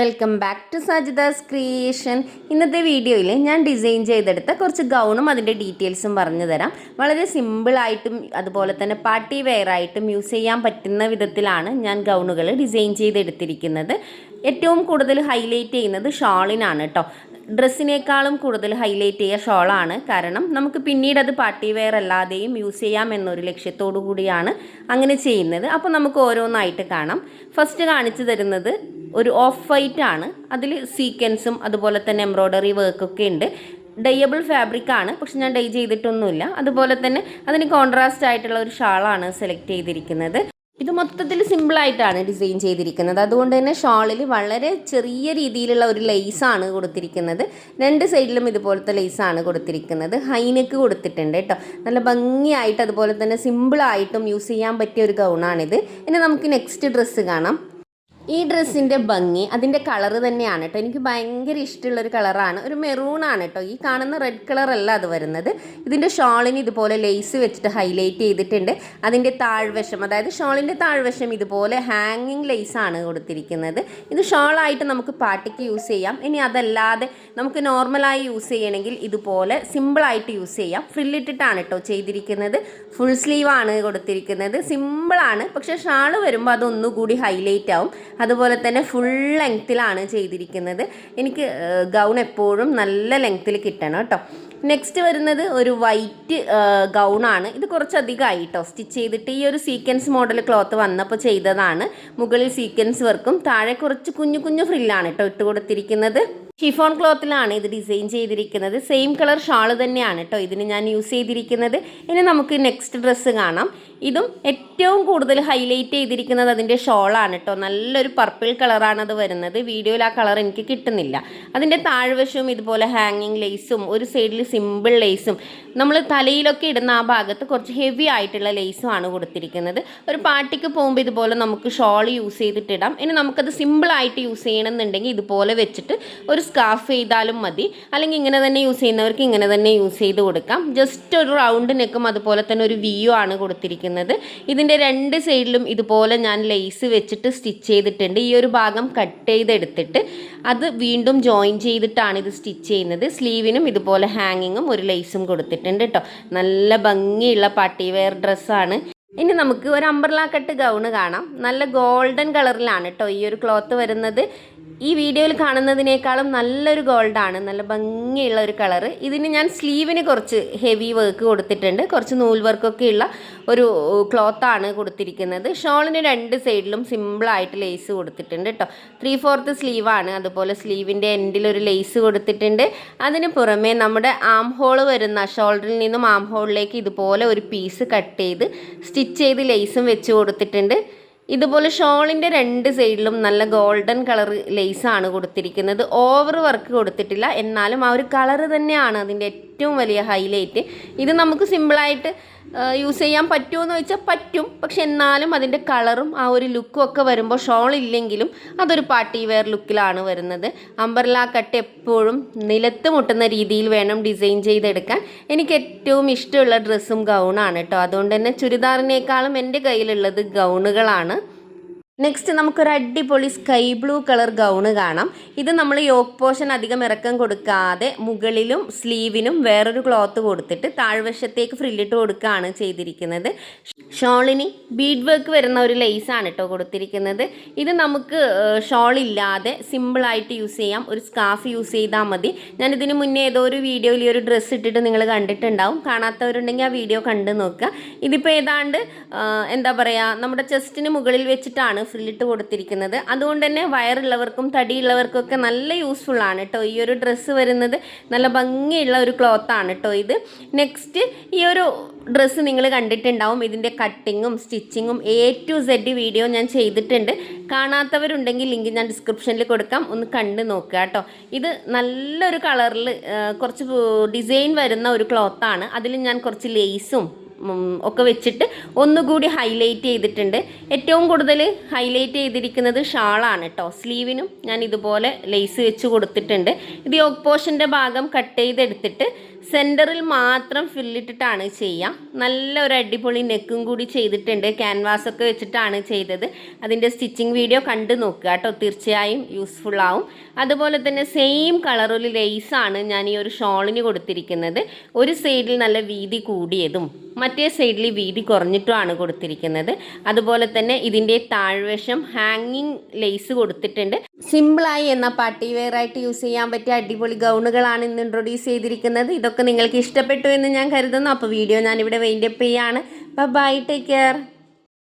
Welcome back to Sajitha's creation ഇന്നത്തെ വീഡിയോയിൽ ഞാൻ ഡിസൈൻ ചെയ്തെടുത്ത കുറച്ച് ഗൗണും അതിന്റെ ഡീറ്റെയിൽസും പറഞ്ഞു തരാം. വളരെ സിമ്പിളായിട്ടും അതുപോലെ തന്നെ പാർട്ടി വെയർ ആയിട്ടും യൂസ് ചെയ്യാൻ പറ്റുന്ന വിധത്തിലാണ് ഞാൻ ഗൗണുകൾ ഡിസൈൻ ചെയ്തെടുത്തിരിക്കുന്നത്. ഏറ്റവും കൂടുതൽ ഹൈലൈറ്റ് ചെയ്യുന്നത് ഷോളിനാണ് കേട്ടോ ഡ്രസ്സിനേക്കാളും കൂടുതൽ ഹൈലൈറ്റ് ചെയ്യുക ഷോളാണ്. കാരണം നമുക്ക് പിന്നീട് അത് പാർട്ടി വെയർ അല്ലാതെയും യൂസ് ചെയ്യാം എന്നൊരു ലക്ഷ്യത്തോടു കൂടിയാണ് അങ്ങനെ ചെയ്യുന്നത്. അപ്പോൾ നമുക്ക് ഓരോന്നായിട്ട് കാണാം. ഫസ്റ്റ് കാണിച്ചു തരുന്നത് ഒരു ഓഫ് വൈറ്റ് ആണ്. അതിൽ സീക്വൻസും അതുപോലെ തന്നെ എംബ്രോയ്ഡറി വർക്കൊക്കെ ഉണ്ട്. ഡയബിൾ ഫാബ്രിക് ആണ്. പക്ഷെ ഞാൻ ഡൈ ചെയ്തിട്ടൊന്നുമില്ല. അതുപോലെ തന്നെ അതിന് കോൺട്രാസ്റ്റ് ആയിട്ടുള്ള ഒരു ഷാളാണ് സെലക്ട് ചെയ്തിരിക്കുന്നത്. ഇത് മൊത്തത്തിൽ സിമ്പിളായിട്ടാണ് ഡിസൈൻ ചെയ്തിരിക്കുന്നത്. അതുകൊണ്ട് തന്നെ ഷാളിൽ വളരെ ചെറിയ രീതിയിലുള്ള ഒരു ലേസാണ് കൊടുത്തിരിക്കുന്നത്. രണ്ട് സൈഡിലും ഇതുപോലത്തെ ലേസാണ് കൊടുത്തിരിക്കുന്നത്. ഹൈനെക്ക് കൊടുത്തിട്ടുണ്ട് കേട്ടോ നല്ല ഭംഗിയായിട്ട് അതുപോലെ തന്നെ സിമ്പിളായിട്ടും യൂസ് ചെയ്യാൻ പറ്റിയ ഒരു ഗൗണാണിത് ഇനി നമുക്ക് നെക്സ്റ്റ് ഡ്രസ്സ് കാണാം. ഈ ഡ്രസ്സിന്റെ ഭംഗി അതിന്റെ കളറ് തന്നെയാണ് കേട്ടോ. എനിക്ക് ഭയങ്കര ഇഷ്ടമുള്ളൊരു കളറാണ്. ഒരു മെറൂൺ ആണ് കേട്ടോ. ഈ കാണുന്ന റെഡ് അല്ല അത് വരുന്നത്. ഇതിന്റെ ഷോളിന് ഇതുപോലെ ലേസ് വെച്ചിട്ട് ഹൈലൈറ്റ് ചെയ്തിട്ടുണ്ട്. അതിന്റെ താഴ്വശം അതായത് ഷോളിന്റെ താഴ്വശം ഇതുപോലെ ഹാങ്ങിങ് ആണ് കൊടുത്തിരിക്കുന്നത്. ഇത് ഷോളായിട്ട് നമുക്ക് പാട്ടിക്ക് യൂസ് ചെയ്യാം. ഇനി അതല്ലാതെ നമുക്ക് നോർമലായി യൂസ് ചെയ്യണമെങ്കിൽ ഇതുപോലെ സിമ്പിളായിട്ട് യൂസ് ചെയ്യാം. ഫ്രില്ലിട്ടിട്ടാണ് കേട്ടോ ചെയ്തിരിക്കുന്നത്. ഫുൾ സ്ലീവ് ആണ് കൊടുത്തിരിക്കുന്നത്. സിമ്പിളാണ് പക്ഷേ ഷാൾ വരുമ്പോൾ അതൊന്നുകൂടി ഹൈലൈറ്റ് ആവും. അതുപോലെ തന്നെ ഫുൾ ലെങ്ത്തിലാണ് ചെയ്തിരിക്കുന്നത്. എനിക്ക് ഗൗൺ എപ്പോഴും നല്ല ലെങ്ത്തിൽ കിട്ടണം കേട്ടോ. നെക്സ്റ്റ് വരുന്നത് ഒരു വൈറ്റ് ഗൗണാണ് ഇത് കുറച്ചധികമായി കേട്ടോ. സ്റ്റിച്ച് ചെയ്തിട്ട് ഈ ഒരു സീക്വൻസ് മോഡൽ ക്ലോത്ത് വന്നപ്പോൾ ചെയ്തതാണ്. മുകളിൽ സീക്വൻസ് വർക്കും താഴെ കുറച്ച് കുഞ്ഞു കുഞ്ഞു ഫ്രില്ലാണ് കേട്ടോ ഇട്ട് കൊടുത്തിരിക്കുന്നത് ഷിഫോൺ ക്ലോത്തിലാണ് ഇത് ഡിസൈൻ ചെയ്തിരിക്കുന്നത്. സെയിം കളർ ഷാൾ തന്നെയാണ് കേട്ടോ ഇതിന് ഞാൻ യൂസ് ചെയ്തിരിക്കുന്നത്. ഇനി നമുക്ക് നെക്സ്റ്റ് ഡ്രസ്സ് കാണാം. ഇതും ഏറ്റവും കൂടുതൽ ഹൈലൈറ്റ് ചെയ്തിരിക്കുന്നത് അതിന്റെ ഷോളാണ് കേട്ടോ നല്ലൊരു പർപ്പിൾ കളറാണ് അത് വരുന്നത്. വീഡിയോയിൽ ആ കളർ എനിക്ക് കിട്ടുന്നില്ല. അതിന്റെ താഴ്വശവും ഇതുപോലെ ഹാങ്ങിങ് ലേസും ഒരു സൈഡിൽ സിമ്പിൾ ലേസും നമ്മൾ തലയിലൊക്കെ ഇടുന്ന ആ ഭാഗത്ത് കുറച്ച് ഹെവി ആയിട്ടുള്ള ലേസും ആണ് കൊടുത്തിരിക്കുന്നത്. ഒരു പാർട്ടിക്ക് പോകുമ്പോൾ ഇതുപോലെ നമുക്ക് ഷോൾ യൂസ് ചെയ്തിട്ടിടാം ഇനി നമുക്കത് സിമ്പിളായിട്ട് യൂസ് ചെയ്യണമെന്നുണ്ടെങ്കിൽ ഇതുപോലെ വെച്ചിട്ട് ഒരു സ്കാർഫ് ചെയ്താലും മതി. അല്ലെങ്കിൽ ഇങ്ങനെ തന്നെ യൂസ് ചെയ്യുന്നവർക്ക് ഇങ്ങനെ തന്നെ യൂസ് ചെയ്ത് കൊടുക്കാം. ജസ്റ്റ് ഒരു റൗണ്ട് നെക്കും അതുപോലെ തന്നെ ഒരു വ്യൂ ആണ് കൊടുത്തിരിക്കുന്നത്. ഇതിന്റെ രണ്ട് സൈഡിലും ഇതുപോലെ ഞാൻ ലേസ് വെച്ചിട്ട് സ്റ്റിച്ച് ചെയ്തിട്ടുണ്ട്. ഈ ഒരു ഭാഗം കട്ട് ചെയ്തെടുത്തിട്ട് അത് വീണ്ടും ജോയിൻ ചെയ്തിട്ടാണ് ഇത് സ്റ്റിച്ച് ചെയ്യുന്നത്. സ്ലീവിനും ഇതുപോലെ ഹാങ്ങിങ്ങും ഒരു ലേസും കൊടുത്തിട്ടുണ്ട് കേട്ടോ നല്ല ഭംഗിയുള്ള പാർട്ടി വെയർ ഡ്രസ്സാണ് ഇനി നമുക്ക് ഒരു അമ്പർല കട്ട് ഗൗണ് കാണാം. നല്ല ഗോൾഡൻ കളറിലാണ് കേട്ടോ ഈ ഒരു ക്ലോത്ത് വരുന്നത്. ഈ വീഡിയോയിൽ കാണുന്നതിനേക്കാളും നല്ലൊരു ഗോൾഡാണ് നല്ല ഭംഗിയുള്ള ഒരു കളർ ഇതിന് ഞാൻ സ്ലീവിന് കുറച്ച് ഹെവി വർക്ക് കൊടുത്തിട്ടുണ്ട്. കുറച്ച് നൂൽ വർക്കൊക്കെ ഉള്ള ഒരു ക്ലോത്താണ് കൊടുത്തിരിക്കുന്നത്. ഷോളിന് രണ്ട് സൈഡിലും സിമ്പിളായിട്ട് ലേസ് കൊടുത്തിട്ടുണ്ട് കേട്ടോ ത്രീ ഫോർത്ത് സ്ലീവാണ് അതുപോലെ സ്ലീവിന്റെ എൻഡിലൊരു ലേസ് കൊടുത്തിട്ടുണ്ട്. അതിന് പുറമേ നമ്മുടെ ആം ഹോൾ വരുന്ന ഷോൾഡറിൽ നിന്നും ആം ഹോളിലേക്ക് ഇതുപോലെ ഒരു പീസ് കട്ട് ചെയ്ത് സ്റ്റിച്ച് ചെയ്ത് ലേസും വെച്ച് കൊടുത്തിട്ടുണ്ട്. ഇതുപോലെ ഷോളിന്റെ രണ്ട് സൈഡിലും നല്ല ഗോൾഡൻ കളർ ലേസാണ് കൊടുത്തിരിക്കുന്നത്. ഓവർ വർക്ക് കൊടുത്തിട്ടില്ല. എന്നാലും ആ ഒരു കളർ തന്നെയാണ് അതിന്റെ ഏറ്റവും വലിയ ഹൈലൈറ്റ്. ഇത് നമുക്ക് സിമ്പിളായിട്ട് യൂസ് ചെയ്യാൻ പറ്റുമോ എന്ന് ചോദിച്ചാൽ പറ്റും. പക്ഷെ എന്നാലും അതിന്റെ കളറും ആ ഒരു ലുക്കും ഒക്കെ വരുമ്പോൾ ഷോൾ ഇല്ലെങ്കിലും അതൊരു പാർട്ടി വെയർ ലുക്കിലാണ് വരുന്നത്. അമ്പർല കട്ട് എപ്പോഴും നിലത്ത് മുട്ടുന്ന രീതിയിൽ വേണം ഡിസൈൻ ചെയ്തെടുക്കാൻ. എനിക്ക് ഏറ്റവും ഇഷ്ടമുള്ള ഡ്രസ്സും ഗൗണാണ് കേട്ടോ. അതുകൊണ്ട് തന്നെ ചുരിദാറിനേക്കാളും എന്റെ കയ്യിലുള്ളത് ഗൗണുകളാണ് നെക്സ്റ്റ് നമുക്കൊരു അടിപൊളി സ്കൈ ബ്ലൂ കളർ ഗൗണ് കാണാം. ഇത് നമ്മൾ യോക്ക് പോർഷൻ അധികം ഇറക്കം കൊടുക്കാതെ മുകളിലും സ്ലീവിനും വേറൊരു ക്ലോത്ത് കൊടുത്തിട്ട് താഴ്വശത്തേക്ക് ഫ്രില്ലിട്ട് കൊടുക്കുകയാണ് ചെയ്തിരിക്കുന്നത്. ഷോളിന് ബീഡ് വർക്ക് വരുന്ന ഒരു ലേസാണ് കേട്ടോ കൊടുത്തിരിക്കുന്നത്. ഇത് നമുക്ക് ഷോളില്ലാതെ സിമ്പിളായിട്ട് യൂസ് ചെയ്യാം. ഒരു സ്കാഫ് യൂസ് ചെയ്താൽ മതി. ഞാൻ ഇതിന് മുന്നേ ഏതോ ഒരു വീഡിയോയിൽ ഒരു ഡ്രസ്സ് ഇട്ടിട്ട് നിങ്ങൾ കണ്ടിട്ടുണ്ടാവും. കാണാത്തവരുണ്ടെങ്കിൽ ആ വീഡിയോ കണ്ടു നോക്കുക. ഇതിപ്പോൾ ഏതാണ്ട് എന്താ പറയുക നമ്മുടെ ചെസ്റ്റിന് മുകളിൽ വെച്ചിട്ടാണ് ഫ്രില്ലിട്ട് കൊടുത്തിരിക്കുന്നത്. അതുകൊണ്ട് തന്നെ വയറുള്ളവർക്കും തടിയുള്ളവർക്കും ഒക്കെ നല്ല യൂസ്ഫുൾ ആണ് കേട്ടോ ഈ ഒരു ഡ്രസ്സ് വരുന്നത് നല്ല ഭംഗിയുള്ള ഒരു ക്ലോത്ത് ആണ് കേട്ടോ ഇത്. നെക്സ്റ്റ് ഈ ഒരു ഡ്രസ്സ് നിങ്ങൾ കണ്ടിട്ടുണ്ടാവും. ഇതിന്റെ കട്ടിങ്ങും സ്റ്റിച്ചിങ്ങും എ ടു സെഡ് വീഡിയോ ഞാൻ ചെയ്തിട്ടുണ്ട്. കാണാത്തവരുണ്ടെങ്കിൽ ലിങ്ക് ഞാൻ ഡിസ്ക്രിപ്ഷനിൽ കൊടുക്കാം. ഒന്ന് കണ്ട് നോക്കുക കേട്ടോ ഇത് നല്ലൊരു കളറിൽ കുറച്ച് ഡിസൈൻ വരുന്ന ഒരു ക്ലോത്താണ് അതിൽ ഞാൻ കുറച്ച് ലേസും ഒക്കെ വെച്ചിട്ട് ഒന്നുകൂടി ഹൈലൈറ്റ് ചെയ്തിട്ടുണ്ട്. ഏറ്റവും കൂടുതൽ ഹൈലൈറ്റ് ചെയ്തിരിക്കുന്നത് ഷാളാണ് കേട്ടോ സ്ലീവിനും ഞാൻ ഇതുപോലെ ലേസ് വെച്ച് കൊടുത്തിട്ടുണ്ട്. ഇത് യോഗ് പോഷന്റെ ഭാഗം കട്ട് ചെയ്തെടുത്തിട്ട് സെന്ററിൽ മാത്രം ഫില്ലിട്ടിട്ടാണ് ചെയ്യുക നല്ല ഒരു അടിപൊളി നെക്കും കൂടി ചെയ്തിട്ടുണ്ട്. ക്യാൻവാസ് ഒക്കെ വെച്ചിട്ടാണ് ചെയ്തത്. അതിന്റെ സ്റ്റിച്ചിങ് വീഡിയോ കണ്ടു നോക്കുക കേട്ടോ തീർച്ചയായും യൂസ്ഫുൾ ആവും. അതുപോലെ തന്നെ സെയിം കളറിൽ ലേസാണ് ഞാൻ ഈ ഒരു ഷോളിന് കൊടുത്തിരിക്കുന്നത്. ഒരു സൈഡിൽ നല്ല വീതി കൂടിയതും മറ്റേ സൈഡിൽ വീതി കുറഞ്ഞിട്ടുമാണ് കൊടുത്തിരിക്കുന്നത്. അതുപോലെ തന്നെ ഇതിന്റെ താഴ്വശം ഹാങ്ങിങ് ലേസ് കൊടുത്തിട്ടുണ്ട്. സിമ്പിളായി എന്ന പാർട്ടി വെയർ ആയിട്ട് യൂസ് ചെയ്യാൻ പറ്റിയ അടിപൊളി ഗൗണുകളാണ് ഇന്ന് ഇൻട്രൊഡ്യൂസ് ചെയ്തിരിക്കുന്നത്. ഇതൊക്കെ നിങ്ങൾക്ക് ഇഷ്ടപ്പെട്ടു എന്ന് ഞാൻ കരുതുന്നു. അപ്പോൾ വീഡിയോ ഞാനിവിടെ വൈൻഡപ്പ് ചെയ്യാണ്. Bye take care